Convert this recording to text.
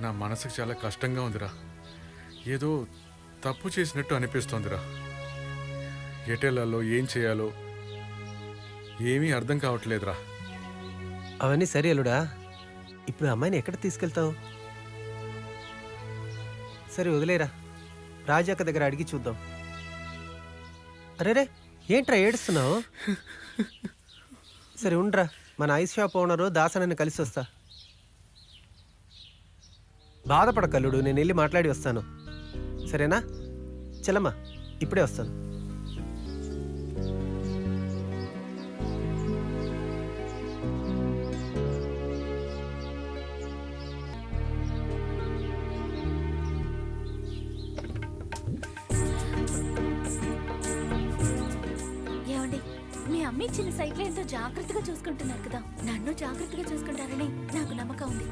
నా మనసుకు చాలా కష్టంగా ఉందిరా. ఏదో తప్పు చేసినట్టు అనిపిస్తోందిరా. ఎటెళ్ళాలో ఏం చేయాలో ఏమీ అర్థం కావట్లేదురా. అవన్నీ సరే అల్లుడా. ఇప్పుడు అమ్మాయిని ఎక్కడ తీసుకెళ్తావు? సరే వదిలేరా. రాజాక్క దగ్గర అడిగి చూద్దాం. అరేరే ఏంట్రా ఏడుస్తున్నావు? సరే ఉండ్రా. మన ఐస్ షాప్ ఓనరు దాసనని కలిసి వస్తా బాధపడకల్లుడు నేను వెళ్ళి మాట్లాడి వస్తాను. సరేనా? చలమ్మా ఇప్పుడే వస్తాను. ఏమండి మీ అమ్మ ఇచ్చిన సైకిల్ ఎంతో జాగ్రత్తగా చూసుకుంటున్నారు కదా. నన్ను జాగ్రత్తగా చూసుకుంటారని నాకు నమ్మకం ఉంది.